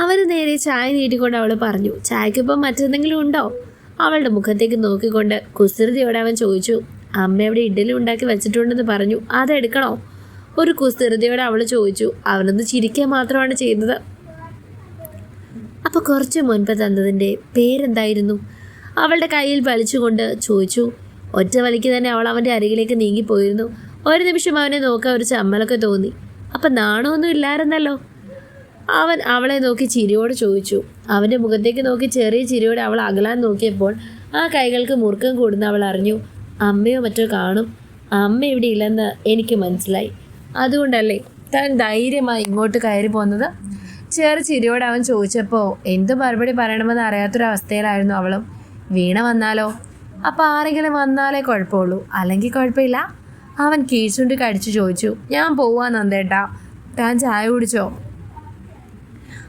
അവർ നേരെ ചായ നീട്ടിക്കൊണ്ട് അവൾ പറഞ്ഞു ചായക്കിപ്പം മറ്റെന്തെങ്കിലും ഉണ്ടോ? അവളുടെ മുഖത്തേക്ക് നോക്കിക്കൊണ്ട് കുസൃതിയോടെ അവൻ ചോദിച്ചു അമ്മ അവിടെ ഇഡ്ഡലി ഉണ്ടാക്കി വെച്ചിട്ടുണ്ടെന്ന് പറഞ്ഞു അതെടുക്കണോ ഒരു കുസൃതിയോടെ അവൾ ചോദിച്ചു അവനൊന്ന് ചിരിക്കാൻ മാത്രമാണ് ചെയ്യുന്നത്. അപ്പോൾ കുറച്ച് മുൻപ് തന്നതിന്റെ പേരെന്തായിരുന്നു? അവളുടെ കയ്യിൽ വലിച്ചുകൊണ്ട് ചോദിച്ചു ഒറ്റ വലിക്ക് തന്നെ അവൾ അവന്റെ അരികിലേക്ക് നീങ്ങിപ്പോയിരുന്നു. ഒരു നിമിഷം അവനെ നോക്കാൻ ഒരു ചമ്മലൊക്കെ തോന്നി. അപ്പം നാണമൊന്നും ഇല്ലായിരുന്നല്ലോ? അവൻ അവളെ നോക്കി ചിരിയോട് ചോദിച്ചു. അവന്റെ മുഖത്തേക്ക് നോക്കി ചെറിയ ചിരിയോട് അവൾ അകലാൻ നോക്കിയപ്പോൾ ആ കൈകൾക്ക് മുറുക്കം കൂടുന്ന അവൾ അറിഞ്ഞു അമ്മയോ മറ്റോ കാണും? അമ്മ ഇവിടെ ഇല്ലെന്ന് എനിക്ക് മനസ്സിലായി. അതുകൊണ്ടല്ലേ താൻ ധൈര്യമായി ഇങ്ങോട്ട് കയറി പോന്നത്? ചെറു ചിരിയോട് അവൻ ചോദിച്ചപ്പോൾ എന്ത് മറുപടി പറയണമെന്ന് അറിയാത്തൊരവസ്ഥയിലായിരുന്നു അവളും. വീണ വന്നാലോ? അപ്പോൾ ആരെങ്കിലും വന്നാലേ കുഴപ്പമുള്ളൂ. അല്ലെങ്കിൽ കുഴപ്പമില്ല. അവൻ കീഴ്ചുണ്ടി കടിച്ചു ചോദിച്ചു ഞാൻ പോവാ നന്ദേട്ടാ. താൻ ചായ കുടിച്ചോ?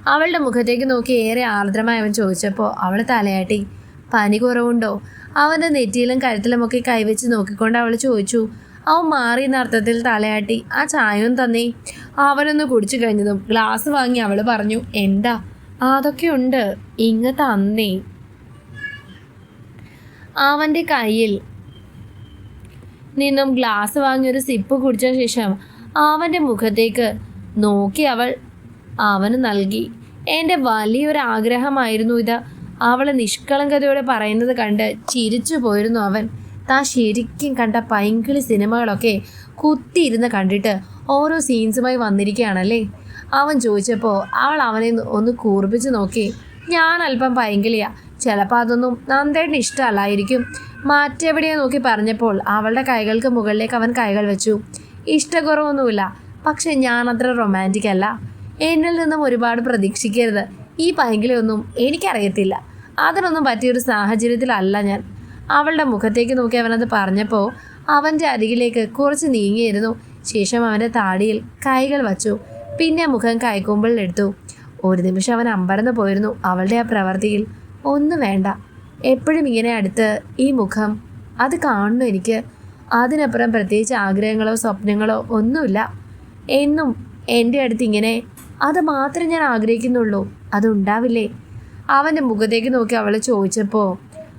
അവളുടെ മുഖത്തേക്ക് നോക്കി ഏറെ ആർദ്രമായി അവൻ ചോദിച്ചപ്പോൾ അവൾ തലയാട്ടി പനി കുറവുണ്ടോ? അവന്റെ നെറ്റിയിലും കഴുത്തിലുമൊക്കെ കൈവച്ച് നോക്കിക്കൊണ്ട് അവൾ ചോദിച്ചു. അവൻ മാറി എന്ന അർത്ഥത്തിൽ തലയാട്ടി ആ ചായയും തന്നേ. അവനൊന്ന് കുടിച്ചു കഴിഞ്ഞതും ഗ്ലാസ് വാങ്ങി അവൾ പറഞ്ഞു എന്താ? അതൊക്കെ ഉണ്ട് ഇങ്ങ് തന്നേ. അവന്റെ കയ്യിൽ നിന്നും ഗ്ലാസ് വാങ്ങി ഒരു സിപ്പ് കുടിച്ച ശേഷം അവന്റെ മുഖത്തേക്ക് നോക്കി അവൾ അവന് നൽകി. എന്റെ വലിയൊരു ആഗ്രഹമായിരുന്നു ഇത്. അവളെ നിഷ്കളങ്കതയോടെ പറയുന്നത് കണ്ട് ചിരിച്ചു പോയിരുന്നു അവൻ. താ ശരിക്കും കണ്ട പൈങ്കിളി സിനിമകളൊക്കെ കുത്തിയിരുന്ന് കണ്ടിട്ട് ഓരോ സീൻസുമായി വന്നിരിക്കുകയാണല്ലേ? അവൻ ചോദിച്ചപ്പോൾ അവൾ അവനെ ഒന്ന് കൂർപ്പിച്ച് നോക്കി. ഞാൻ അല്പം പൈങ്കിളിയാ. ചിലപ്പോൾ അതൊന്നും നന്ദേട്ടിന് ഇഷ്ടമല്ലായിരിക്കും. മറ്റെവിടെയോ നോക്കി പറഞ്ഞപ്പോൾ അവളുടെ കൈകൾക്ക് മുകളിലേക്ക് അവൻ കൈകൾ വെച്ചു. ഇഷ്ടക്കുറവൊന്നുമില്ല. പക്ഷെ ഞാൻ അത്ര റൊമാന്റിക് അല്ല. എന്നിൽ നിന്നും ഒരുപാട് പ്രതീക്ഷിക്കരുത്. ഈ പൈങ്കിളിയൊന്നും എനിക്കറിയത്തില്ല. അതിനൊന്നും പറ്റിയൊരു സാഹചര്യത്തിലല്ല ഞാൻ. അവളുടെ മുഖത്തേക്ക് നോക്കി അവനത് പറഞ്ഞപ്പോൾ അവന്റെ അരികിലേക്ക് കുറച്ച് നീങ്ങിയിരുന്നു. ശേഷം അവന്റെ താടിയിൽ കൈകൾ വച്ചു. പിന്നെ മുഖം കൈക്കൊമ്പിളിലെടുത്തു ഒരു നിമിഷം അവൻ അമ്പരന്ന് പോയിരുന്നു. അവളുടെ ആ പ്രവൃത്തിയിൽ ഒന്നും വേണ്ട. എപ്പോഴും ഇങ്ങനെ അടുത്ത് ഈ മുഖം അത് കാണുന്നു എനിക്ക്. അതിനപ്പുറം പ്രത്യേകിച്ച് ആഗ്രഹങ്ങളോ സ്വപ്നങ്ങളോ ഒന്നുമില്ല. എന്നും എന്റെ അടുത്ത് ഇങ്ങനെ അത് മാത്രമേ ഞാൻ ആഗ്രഹിക്കുന്നുള്ളൂ. അതുണ്ടാവില്ലേ അവന്റെ മുഖത്തേക്ക് നോക്കി അവളെ ചോദിച്ചപ്പോൾ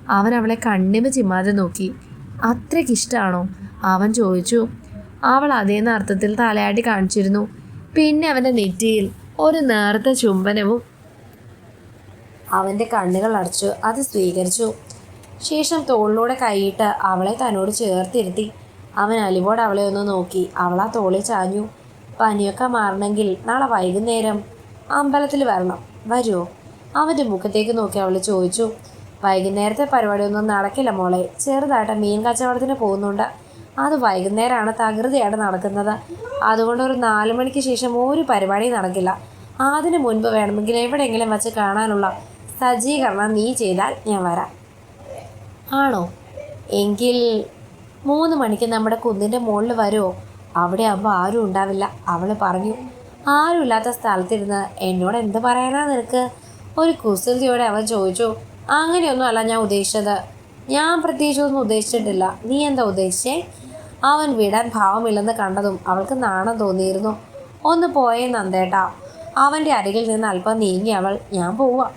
അവൻ അവളെ കണ്ണിമ ചിമ്മാതെ നോക്കി. അത്രയ്ക്കിഷ്ടമാണോ അവൻ ചോദിച്ചു. അവൾ അതേന്ന അർത്ഥത്തിൽ തലയാട്ടി കാണിച്ചിരുന്നു. പിന്നെ അവന്റെ നെറ്റിയിൽ ഒരു നേർത്ത ചുംബനവും അവന്റെ കണ്ണുകൾ അടച്ചു. അത് സ്വീകരിച്ചു. ശേഷം തോളിലൂടെ കൈയിട്ട് അവളെ തന്നോട് ചേർത്തിരുത്തി. അവൻ അലിവോട് അവളെ ഒന്ന് നോക്കി. അവൾ ആ തോളിൽ ചാഞ്ഞു. പനിയൊക്കെ മാറണമെങ്കിൽ നാളെ വൈകുന്നേരം അമ്പലത്തിൽ വരണം. വരുമോ അവന്റെ മുഖത്തേക്ക് നോക്കി അവൾ ചോദിച്ചു. വൈകുന്നേരത്തെ പരിപാടിയൊന്നും നടക്കില്ല മോളെ. ചെറുതായിട്ട് മീൻ കച്ചവടത്തിന് പോകുന്നുണ്ട്. അത് വൈകുന്നേരമാണ് തകൃതിയായിട്ട് നടക്കുന്നത്. അതുകൊണ്ട് ഒരു നാല് മണിക്ക് ശേഷം ഒരു പരിപാടി നടക്കില്ല. അതിനു മുൻപ് വേണമെങ്കിൽ എവിടെയെങ്കിലും വച്ച് കാണാനുള്ള സജ്ജീകരണം നീ ചെയ്താൽ ഞാൻ വരാം. ആണോ? എങ്കിൽ മൂന്ന് മണിക്ക് നമ്മുടെ കുന്നിന്റെ മുകളിൽ വരുമോ അവിടെ ആകുമ്പോൾ ആരും ഉണ്ടാവില്ല. അവൾ പറഞ്ഞു ആരുമില്ലാത്ത സ്ഥലത്തിരുന്ന് എന്നോട് എന്ത് പറയാനാ നിനക്ക്? ഒരു കുസൃതിയോടെ അവൻ ചോദിച്ചു അങ്ങനെയൊന്നും അല്ല ഞാൻ ഉദ്ദേശിച്ചത്. ഞാൻ പ്രത്യേകിച്ചൊന്നും ഉദ്ദേശിച്ചിട്ടില്ല. നീ എന്താ ഉദ്ദേശിച്ചേ? അവൻ വിടാൻ ഭാവമില്ലെന്ന് കണ്ടതും അവൾക്ക് നാണം തോന്നിയിരുന്നു. ഒന്ന് പോയേ നന്ദേട്ടാ. അവന്റെ അരികിൽ നിന്ന് അല്പം നീങ്ങി അവൾ ഞാൻ പോവാ.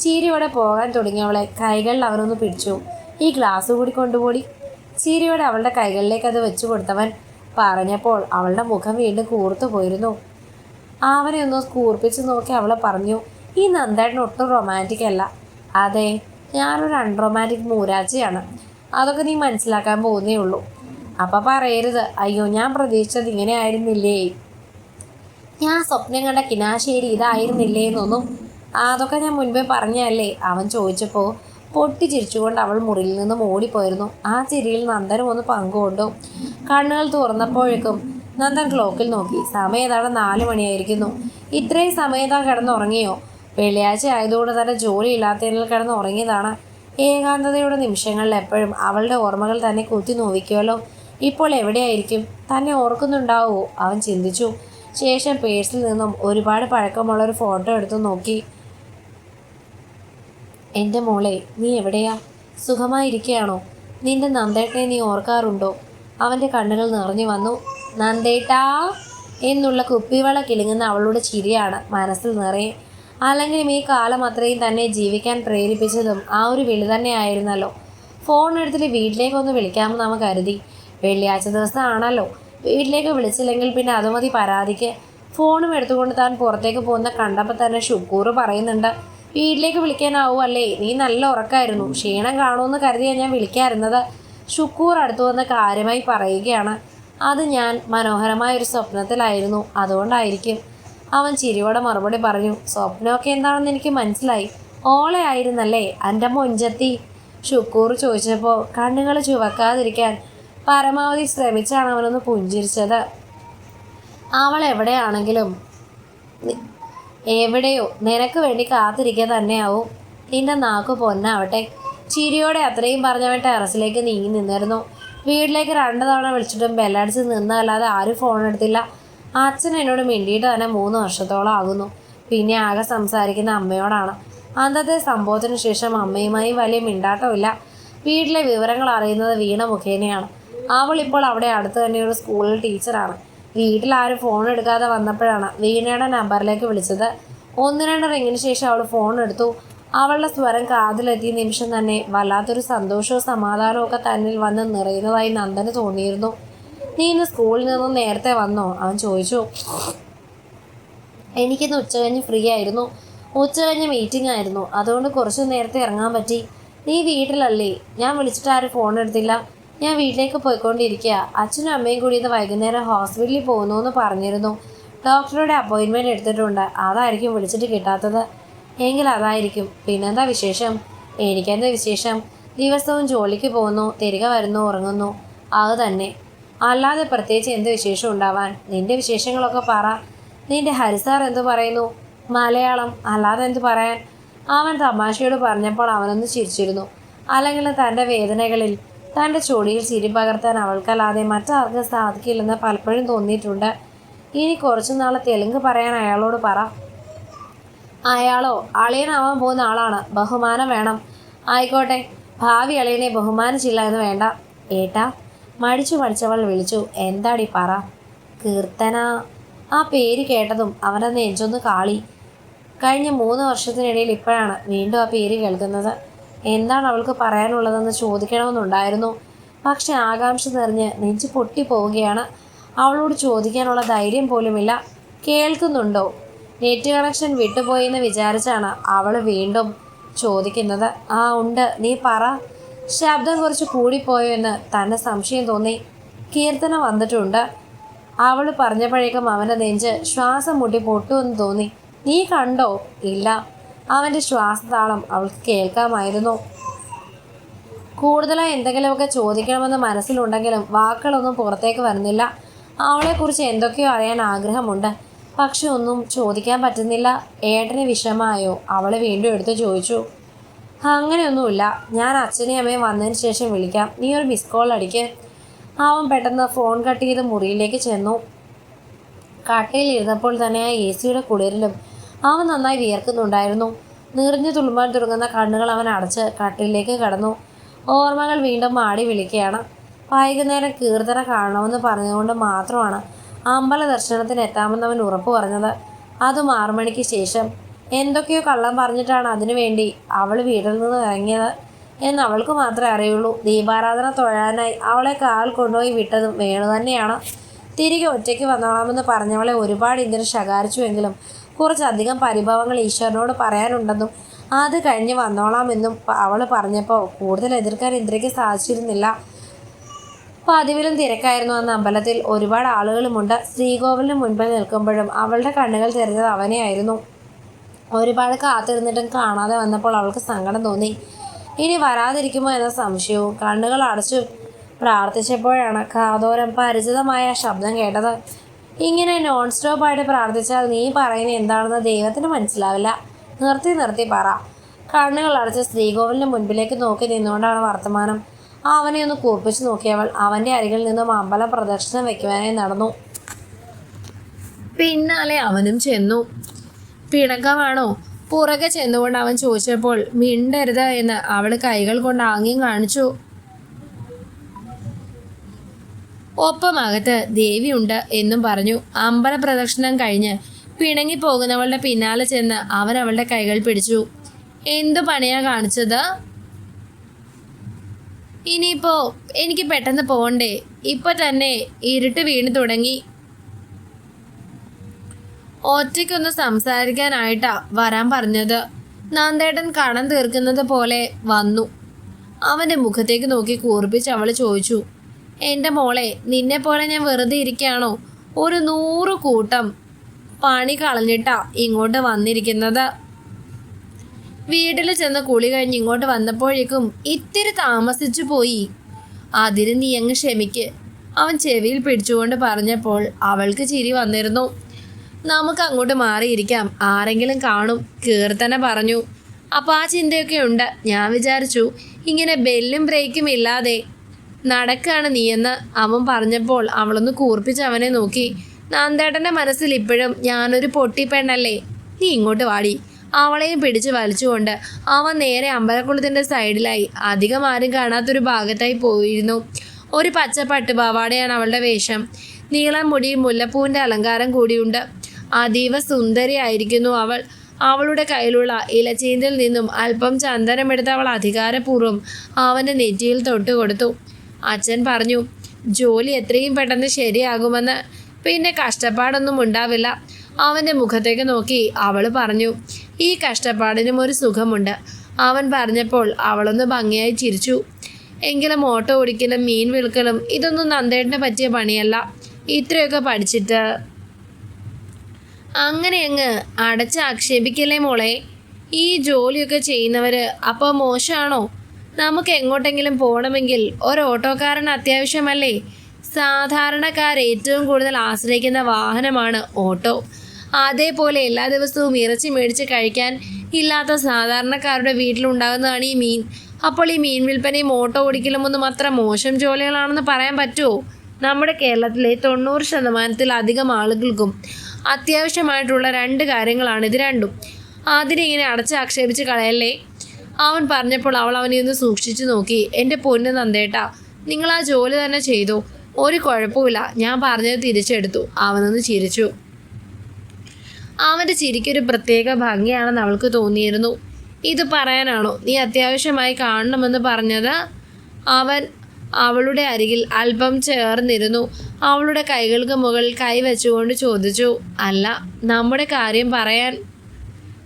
ചീരിയോടെ പോകാൻ തുടങ്ങിയവളെ കൈകളിൽ അവനൊന്ന് പിടിച്ചു. ഈ ഗ്ലാസ് കൂടി കൊണ്ടുപോടി. ചീരിയോടെ അവളുടെ കൈകളിലേക്ക് അത് വെച്ചു കൊടുത്തവൻ പറഞ്ഞപ്പോൾ അവളുടെ മുഖം വീണ്ടും കൂർത്തു പോയിരുന്നു. അവനെ ഒന്ന് കൂർപ്പിച്ച് നോക്കി അവളെ പറഞ്ഞു ഈ നന്ദേട്ടൻ ഒട്ടും റൊമാന്റിക് അല്ല. അതെ ഞാനൊരു അൺറൊമാന്റിക് മൂരാച്ചിയാണ്. അതൊക്കെ നീ മനസ്സിലാക്കാൻ പോകുന്നേ ഉള്ളൂ. അപ്പം പറയരുത്. അയ്യോ ഞാൻ പ്രതീക്ഷിച്ചത് ഇങ്ങനെ ആയിരുന്നില്ലേ? ഞാൻ സ്വപ്നം കണ്ട കിനാശ്ശേരി ഇതായിരുന്നില്ലേ എന്നൊന്നും അതൊക്കെ ഞാൻ മുൻപേ പറഞ്ഞല്ലേ? അവൻ ചോദിച്ചപ്പോൾ പൊട്ടി ചിരിച്ചുകൊണ്ട് അവൾ മുറിയിൽ നിന്നും ഓടിപ്പോയിരുന്നു. ആ ചിരിയിൽ നന്ദനും ഒന്ന് പങ്കുകൊണ്ടു. കണ്ണുകൾ തുറന്നപ്പോഴേക്കും നന്ദൻ ക്ലോക്കിൽ നോക്കി. സമയം ഏതാണ്ട് നാല് മണിയായിരിക്കുന്നു. ഇത്രയും സമയത്താ കിടന്നുറങ്ങിയോ? വെള്ളിയാഴ്ച ആയതുകൊണ്ട് തന്നെ ജോലി ഇല്ലാത്തതിനാൽ കിടന്ന് ഏകാന്തതയുടെ നിമിഷങ്ങളിൽ എപ്പോഴും അവളുടെ ഓർമ്മകൾ തന്നെ കുത്തി നോവിക്കുമല്ലോ ഇപ്പോൾ എവിടെയായിരിക്കും? തന്നെ ഓർക്കുന്നുണ്ടാവുമോ അവൻ ചിന്തിച്ചു. ശേഷം പേഴ്സിൽ നിന്നും ഒരുപാട് പഴക്കമുള്ള ഒരു ഫോട്ടോ എടുത്തു നോക്കി. എന്റെ മോളെ നീ എവിടെയാ? സുഖമായിരിക്കുകയാണോ നിന്റെ നന്ദേട്ടനെ നീ ഓർക്കാറുണ്ടോ? അവന്റെ കണ്ണുകൾ നിറഞ്ഞു വന്നു. നന്ദേട്ടാ! എന്നുള്ള കുപ്പിവള കിളിങ്ങുന്ന അവളുടെ ചിരിയാണ് മനസ്സിൽ നിറയെ. അല്ലെങ്കിലും ഈ കാലം അത്രയും തന്നെ ജീവിക്കാൻ പ്രേരിപ്പിച്ചതും ആ ഒരു വിളി തന്നെയായിരുന്നല്ലോ ഫോൺ എടുത്തിട്ട് വീട്ടിലേക്കൊന്ന് വിളിക്കാമെന്ന് നാം കരുതി. വെള്ളിയാഴ്ച ദിവസമാണല്ലോ വീട്ടിലേക്ക് വിളിച്ചില്ലെങ്കിൽ പിന്നെ അത് മതി പരാതിക്ക്. ഫോണും എടുത്തുകൊണ്ട് താൻ പുറത്തേക്ക് പോകുന്ന കണ്ടപ്പോൾ തന്നെ ഷുക്കൂർ പറയുന്നുണ്ട് വീട്ടിലേക്ക് വിളിക്കാനാവും. അല്ലേ നീ നല്ല ഉറക്കായിരുന്നു. ക്ഷീണം കാണുമെന്ന് കരുതിയാണ് ഞാൻ വിളിക്കാറുന്നത് ഷുക്കൂർ അടുത്തു വന്ന് കാര്യമായി പറയുകയാണ്. അത് ഞാൻ മനോഹരമായ ഒരു സ്വപ്നത്തിലായിരുന്നു. അതുകൊണ്ടായിരിക്കും അവൻ ചിരിയോടെ മറുപടി പറഞ്ഞു. സ്വപ്നമൊക്കെ എന്താണെന്ന് എനിക്ക് മനസ്സിലായി. ഓളെ ആയിരുന്നല്ലേ എന്റെ മൊഞ്ചത്തി? ഷുക്കൂർ ചോദിച്ചപ്പോൾ കണ്ണുകൾ ചുവക്കാതിരിക്കാൻ പരമാവധി ശ്രമിച്ചാണ് അവനൊന്ന് പുഞ്ചിരിച്ചത്. അവൾ എവിടെയാണെങ്കിലും എവിടെയോ നിനക്ക് വേണ്ടി കാത്തിരിക്കുക തന്നെയാവും. നിന്റെ നാക്ക് പൊന്നാവട്ടെ. ചിരിയോടെ അത്രയും പറഞ്ഞവൻ ടെറസിലേക്ക് നീങ്ങി നിന്നിരുന്നു. വീട്ടിലേക്ക് രണ്ട് തവണ വിളിച്ചിട്ടും ബെല്ലടിച്ച് നിന്നല്ലാതെ ആരും ഫോൺ എടുത്തില്ല. അച്ഛൻ എന്നോട് മിണ്ടിയിട്ട് തന്നെ മൂന്ന് വർഷത്തോളം ആകുന്നു. പിന്നെ ആകെ സംസാരിക്കുന്ന അമ്മയോടാണ്. അന്നത്തെ സംഭവത്തിന് ശേഷം അമ്മയുമായി വലിയ മിണ്ടാട്ടമില്ല വീട്ടിലെ വിവരങ്ങൾ അറിയുന്നത് വീണ മുഖേനയാണ്. അവൾ ഇപ്പോൾ അവിടെ അടുത്ത് തന്നെ ഒരു സ്കൂളിൽ ടീച്ചറാണ് വീട്ടിൽ ആരും ഫോൺ എടുക്കാതെ വന്നപ്പോഴാണ് വീണയുടെ നമ്പറിലേക്ക് വിളിച്ചത്. ഒന്ന് രണ്ട് റിങ്ങിന് ശേഷം അവൾ ഫോൺ എടുത്തു. അവളുടെ സ്വരം കാതിലെത്തിയ നിമിഷം തന്നെ വല്ലാത്തൊരു സന്തോഷവും സമാധാനവും ഒക്കെ തന്നിൽ വന്ന് നിറയുന്നതായി നന്ദന് തോന്നിയിരുന്നു. നീ ഇന്ന് സ്കൂളിൽ നിന്നും നേരത്തെ വന്നോ? അവൻ ചോദിച്ചു. എനിക്കിന്ന് ഉച്ച കഴിഞ്ഞ് ഫ്രീ ആയിരുന്നു. ഉച്ച കഴിഞ്ഞ് മീറ്റിംഗ് ആയിരുന്നു. അതുകൊണ്ട് കുറച്ച് നേരത്തെ ഇറങ്ങാൻ പറ്റി. നീ വീട്ടിലല്ലേ? ഞാൻ വിളിച്ചിട്ട് ആരും ഫോൺ എടുത്തില്ല. ഞാൻ വീട്ടിലേക്ക് പോയിക്കൊണ്ടിരിക്കുക അച്ഛനും അമ്മയും കൂടി ഇന്ന് വൈകുന്നേരം ഹോസ്പിറ്റലിൽ പോകുന്നു എന്ന് പറഞ്ഞിരുന്നു. ഡോക്ടറുടെ അപ്പോയിൻമെന്റ് എടുത്തിട്ടുണ്ട്. അതായിരിക്കും വിളിച്ചിട്ട് കിട്ടാത്തത്. എങ്കിൽ അതായിരിക്കും. പിന്നെന്താ വിശേഷം? എനിക്കെന്താ വിശേഷം? ദിവസവും ജോലിക്ക് പോകുന്നു തിരികെ വരുന്നു ഉറങ്ങുന്നു. അത് തന്നെ. അല്ലാതെ പ്രത്യേകിച്ച് എന്ത് വിശേഷം ഉണ്ടാവാൻ? നിന്റെ വിശേഷങ്ങളൊക്കെ പറ. നിന്റെ ഹരിസാർ എന്തു പറയുന്നു? മലയാളം. അല്ലാതെ എന്തു പറയാൻ? അവൻ തമാശയോട് പറഞ്ഞപ്പോൾ അവനൊന്ന് ചിരിച്ചിരുന്നു. അല്ലെങ്കിൽ തന്റെ വേദനകളിൽ തന്റെ ചൊടിയിൽ ചിരി പകർത്താൻ അവൾക്കല്ലാതെ മറ്റാർക്കും സാധിക്കില്ലെന്ന് പലപ്പോഴും തോന്നിയിട്ടുണ്ട്. ഇനി കുറച്ചു നാൾ തെലുങ്ക് പറയാൻ അയാളോട് പറ. അയാളോ അളിയനാവാൻ പോകുന്ന ആളാണ്. ബഹുമാനം വേണം. ആയിക്കോട്ടെ ഭാവി അളിയനെ ബഹുമാനിച്ചില്ല എന്ന് വേണ്ട. ഏട്ടാ മടിച്ചു മടിച്ചവൾ വിളിച്ചു. എന്താടി പറ? കീർത്തന? ആ പേര് കേട്ടതും അവന്റെ നെഞ്ചൊന്ന് കാളി. കഴിഞ്ഞ മൂന്ന് വർഷത്തിനിടയിൽ ഇപ്പോഴാണ് വീണ്ടും ആ പേര് കേൾക്കുന്നത്. എന്താണ് അവൾക്ക് പറയാനുള്ളതെന്ന് ചോദിക്കണമെന്നുണ്ടായിരുന്നു. പക്ഷെ ആകാംക്ഷ നിറഞ്ഞ് നെഞ്ചു പൊട്ടിപ്പോവുകയാണ്. അവളോട് ചോദിക്കാനുള്ള ധൈര്യം പോലുമില്ല. കേൾക്കുന്നുണ്ടോ? നെറ്റ് കണക്ഷൻ വിട്ടുപോയെന്ന് വിചാരിച്ചാണ് അവൾ വീണ്ടും ചോദിക്കുന്നത്. ആ ഉണ്ട്. നീ പറ. ശബ്ദം കുറച്ച് കൂടിപ്പോയോ എന്ന് തന്നെ സംശയം തോന്നി. കീർത്തന വന്നിട്ടുണ്ട്. അവൾ പറഞ്ഞപ്പോഴേക്കും അവന്റെ നെഞ്ച് ശ്വാസം മുട്ടി പൊട്ടുമെന്ന് തോന്നി. നീ കണ്ടോ? ഇല്ല. അവന്റെ ശ്വാസതാളം അവൾക്ക് കേൾക്കാമായിരുന്നു. കൂടുതലായി എന്തെങ്കിലുമൊക്കെ ചോദിക്കണമെന്ന് മനസ്സിലുണ്ടെങ്കിലും വാക്കുകളൊന്നും പുറത്തേക്ക് വരുന്നില്ല. അവളെക്കുറിച്ച് എന്തൊക്കെയോ അറിയാൻ ആഗ്രഹമുണ്ട്. പക്ഷെ ഒന്നും ചോദിക്കാൻ പറ്റുന്നില്ല. ഏട്ടന് വിഷമായോ അവളെ വീണ്ടും എടുത്ത് ചോദിച്ചു. അങ്ങനെയൊന്നുമില്ല. ഞാൻ അച്ഛനെയും അമ്മയും വന്നതിന് ശേഷം വിളിക്കാം. നീ ഒരു മിസ് കോൾ അടിക്ക്. അവൻ പെട്ടെന്ന് ഫോൺ കട്ട് ചെയ്ത് മുറിയിലേക്ക് ചെന്നു. കട്ടയിൽ ഇരുന്നപ്പോൾ തന്നെ ആ എ സിയുടെ കുളിരിലും അവൻ നന്നായി വിയർക്കുന്നുണ്ടായിരുന്നു. നിറഞ്ഞു തുളുമ്പാൻ തുടങ്ങുന്ന കണ്ണുകൾ അവൻ അടച്ച് കട്ടിലേക്ക് കടന്നു. ഓർമ്മകൾ വീണ്ടും മാടി വിളിക്കുകയാണ്. വൈകുന്നേരം കീർത്തന കാണണമെന്ന് പറഞ്ഞുകൊണ്ട് മാത്രമാണ് അമ്പല ദർശനത്തിന് എത്താമെന്ന് അവൻ ഉറപ്പ് പറഞ്ഞത്. അതും ആറു മണിക്ക് ശേഷം. എന്തൊക്കെയോ കള്ളം പറഞ്ഞിട്ടാണ് അതിനു വേണ്ടി അവൾ വീട്ടിൽ നിന്ന് ഇറങ്ങിയത് എന്ന് അവൾക്ക് മാത്രമേ അറിയുള്ളൂ. ദീപാരാധന തൊഴാനായി അവളെ കാൽ കൊണ്ടുപോയി വിട്ടതും വേണു തന്നെയാണ്. തിരികെ ഒറ്റയ്ക്ക് വന്നോളാമെന്ന് പറഞ്ഞവളെ ഒരുപാട് ഇന്ദ്രൻ ശകാരിച്ചുവെങ്കിലും കുറച്ചധികം പരിഭവങ്ങൾ ഈശ്വരനോട് പറയാനുണ്ടെന്നും അത് കഴിഞ്ഞ് വന്നോളാമെന്നും അവൾ പറഞ്ഞപ്പോൾ കൂടുതൽ എതിർക്കാൻ ഇന്ദ്രയ്ക്ക് സാധിച്ചിരുന്നില്ല. പതിവിലും തിരക്കായിരുന്നു അന്ന് അമ്പലത്തിൽ. ഒരുപാട് ആളുകളുമുണ്ട്. ശ്രീകോവിലിന് മുൻപിൽ നിൽക്കുമ്പോഴും അവളുടെ കണ്ണുകൾ തിരഞ്ഞത് അവനെയായിരുന്നു. ഒരുപാട് കാത്തിരുന്നിട്ടും കാണാതെ വന്നപ്പോൾ അവൾക്ക് സങ്കടം തോന്നി. ഇനി വരാതിരിക്കുമോ എന്ന സംശയവും കണ്ണുകൾ അടച്ചു പ്രാർത്ഥിച്ചപ്പോഴാണ് കാതോരം പരിചിതമായ ശബ്ദം കേട്ടത്. ഇങ്ങനെ നോൺ സ്റ്റോപ്പായിട്ട് പ്രാർത്ഥിച്ചാൽ നീ പറയുന്നത് എന്താണെന്ന് ദൈവത്തിന് മനസ്സിലാവില്ല. നിർത്തി നിർത്തി പറ. കണ്ണുകൾ അടച്ച് ശ്രീകോവിലിന് മുൻപിലേക്ക് നോക്കി നിന്നുകൊണ്ടാണ് വർത്തമാനം. അവനെ ഒന്ന് കൂർപ്പിച്ച് നോക്കിയവൾ അവന്റെ അരികിൽ നിന്നും അമ്പലം പ്രദക്ഷിണം വയ്ക്കുവാനായി നടന്നു. പിന്നാലെ അവനും ചെന്നു. പിണക്കമാണോ? പുറകെ ചെന്നുകൊണ്ട് അവൻ ചോദിച്ചപ്പോൾ മിണ്ടരുത് എന്ന് അവൾ കൈകൾ കൊണ്ട് ആംഗ്യം കാണിച്ചു. ഒപ്പം അകത്ത് ദേവിയുണ്ട് എന്നും പറഞ്ഞു. അമ്പല പ്രദക്ഷിണം കഴിഞ്ഞ് പിണങ്ങി പോകുന്നവളുടെ പിന്നാലെ ചെന്ന് അവൻ അവളുടെ കൈകൾ പിടിച്ചു. എന്തു പണിയാ കാണിച്ചത്? ഇനിയിപ്പോ എനിക്ക് പെട്ടെന്ന് പോണ്ടേ. ഇപ്പൊ തന്നെ ഇരുട്ട് വീണ് തുടങ്ങി. ഒറ്റയ്ക്കൊന്ന് സംസാരിക്കാനായിട്ടാ വരാൻ പറഞ്ഞത്. നന്ദേട്ടൻ കടം തീർക്കുന്നത് പോലെ വന്നു. അവന്റെ മുഖത്തേക്ക് നോക്കി കൂർപ്പിച്ച് അവൾ ചോദിച്ചു എന്റെ മോളെ നിന്നെ പോലെ ഞാൻ വെറുതെ ഇരിക്കുകയാണോ? ഒരു നൂറ് കൂട്ടം പണി കളഞ്ഞിട്ടാ ഇങ്ങോട്ട് വന്നിരിക്കുന്നത്. വീട്ടിൽ ചെന്ന് കുളി കഴിഞ്ഞ് ഇങ്ങോട്ട് വന്നപ്പോഴേക്കും ഇത്തിരി താമസിച്ചു പോയി. അതിന് നീ അങ്ങ് ക്ഷമിക്ക്. അവൻ ചെവിയിൽ പിടിച്ചുകൊണ്ട് പറഞ്ഞപ്പോൾ അവൾക്ക് ചിരി വന്നിരുന്നു. നമുക്ക് അങ്ങോട്ട് മാറിയിരിക്കാം. ആരെങ്കിലും കാണും. കീർത്തന പറഞ്ഞു. അപ്പോൾ ആ ചിന്തയൊക്കെ ഉണ്ട്. ഞാൻ വിചാരിച്ചു ഇങ്ങനെ ബെല്ലും ബ്രേക്കും ഇല്ലാതെ നടക്കാണ് നീയെന്ന് അവൻ പറഞ്ഞപ്പോൾ അവളൊന്ന് കൂർപ്പിച്ച് അവനെ നോക്കി. നാന്തേട്ടന്റെ മനസ്സിൽ ഇപ്പോഴും ഞാനൊരു പൊട്ടി പെണ്ണല്ലേ? നീ ഇങ്ങോട്ട് വാടി. അവളെയും പിടിച്ച് വലിച്ചുകൊണ്ട് അവൻ നേരെ അമ്പലക്കുളത്തിന്റെ സൈഡിലായി. അധികം ആരും കാണാത്തൊരു ഭാഗത്തായി പോയിരുന്നു. ഒരു പച്ച പട്ടുപാവാടയാണ് അവളുടെ വേഷം. നീളം മുടിയും മുല്ലപ്പൂവിന്റെ അലങ്കാരം കൂടിയുണ്ട്. അതീവ സുന്ദരിയായിരിക്കുന്നു അവൾ. അവളുടെ കയ്യിലുള്ള ഇലച്ചീന്തിൽ നിന്നും അല്പം ചന്ദനമെടുത്ത് അവൾ അധികാരപൂർവം അവന്റെ നെറ്റിയിൽ തൊട്ട് കൊടുത്തു അച്ഛൻ പറഞ്ഞു ജോലി എത്രയും പെട്ടെന്ന് ശരിയാകുമെന്ന് പിന്നെ കഷ്ടപ്പാടൊന്നും ഉണ്ടാവില്ല. അവന്റെ മുഖത്തേക്ക് നോക്കി അവൾ പറഞ്ഞു ഈ കഷ്ടപ്പാടിനും ഒരു സുഖമുണ്ട്. അവൻ പറഞ്ഞപ്പോൾ അവളൊന്ന് ഭംഗിയായി ചിരിച്ചു. എങ്കിലും ഓട്ടോ ഓടിക്കലും മീൻ വിൽക്കലും ഇതൊന്നും നന്ദേട്ടിന് പറ്റിയ പണിയല്ല. ഇത്രയൊക്കെ പഠിച്ചിട്ട് അങ്ങനെ അങ്ങ് അടച്ച് ആക്ഷേപിക്കലേ മോളെ? ഈ ജോലിയൊക്കെ ചെയ്യുന്നവർ അപ്പോൾ മോശമാണോ നമുക്ക് എങ്ങോട്ടെങ്കിലും പോകണമെങ്കിൽ ഒരു ഓട്ടോക്കാരൻ അത്യാവശ്യമല്ലേ? സാധാരണക്കാർ ഏറ്റവും കൂടുതൽ ആശ്രയിക്കുന്ന വാഹനമാണ് ഓട്ടോ. അതേപോലെ എല്ലാ ദിവസവും ഇറച്ചി മേടിച്ച് കഴിക്കാൻ ഇല്ലാത്ത സാധാരണക്കാരുടെ വീട്ടിലുണ്ടാകുന്നതാണ് ഈ മീൻ. അപ്പോൾ ഈ മീൻ വിൽപ്പനയും ഓട്ടോ ഓടിക്കലും ഒന്നും അത്ര മോശം ജോലികളാണെന്ന് പറയാൻ പറ്റുമോ? നമ്മുടെ കേരളത്തിലെ തൊണ്ണൂറ് ശതമാനത്തിലധികം ആളുകൾക്കും അത്യാവശ്യമായിട്ടുള്ള രണ്ട് കാര്യങ്ങളാണ് ഇത് രണ്ടും. അതിനെ ഇങ്ങനെ അടച്ച് ആക്ഷേപിച്ച് കളയല്ലേ? അവൻ പറഞ്ഞപ്പോൾ അവൾ അവനെ ഒന്ന് സൂക്ഷിച്ചു നോക്കി. എന്റെ പൊന്ന് നന്ദേട്ടാ നിങ്ങൾ ആ ജോലി തന്നെ ചെയ്തു. ഒരു കുഴപ്പമില്ല ഞാൻ പറഞ്ഞത് തിരിച്ചെടുത്തു. അവനൊന്ന് ചിരിച്ചു. അവന്റെ ചിരിക്കൊരു പ്രത്യേക ഭംഗിയാണെന്ന് അവൾക്ക് തോന്നിയിരുന്നു. ഇത് പറയാനാണോ? നീ അത്യാവശ്യമായി കാണണമെന്ന് പറഞ്ഞത്? അവൻ അവളുടെ അരികിൽ അല്പം ചേർന്നിരുന്നു. അവളുടെ കൈകൾക്ക് മുകളിൽ കൈ വെച്ചുകൊണ്ട് ചോദിച്ചു. അല്ല നമ്മുടെ കാര്യം പറയാൻ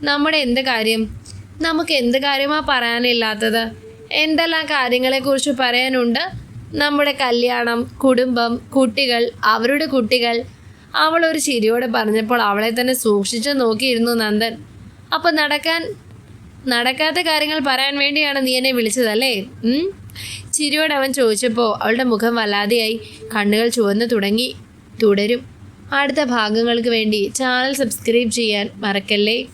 നമ്മുടെ എന്ത് കാര്യം? നമുക്ക് എന്ത് കാര്യമാ പറയാനില്ലാത്തത്? എന്തെല്ലാം കാര്യങ്ങളെക്കുറിച്ച് പറയാനുണ്ട്? നമ്മുടെ കല്യാണം കുടുംബം കുട്ടികൾ അവരുടെ കുട്ടികൾ. അവൾ ഒരു ചിരിയോടെ പറഞ്ഞപ്പോൾ അവളെ തന്നെ സൂക്ഷിച്ചു നോക്കിയിരുന്നു നന്ദൻ. അപ്പോൾ നടക്കാൻ നടക്കാത്ത കാര്യങ്ങൾ പറയാൻ വേണ്ടിയാണ് നീ എന്നെ വിളിച്ചതല്ലേ? ചിരിയോടെ അവൻ ചോദിച്ചപ്പോൾ അവളുടെ മുഖം വല്ലാതെയായി. കണ്ണുകൾ ചുവന്നു തുടങ്ങി. തുടരും. അടുത്ത ഭാഗങ്ങൾക്ക് വേണ്ടി ചാനൽ സബ്സ്ക്രൈബ് ചെയ്യാൻ മറക്കല്ലേ?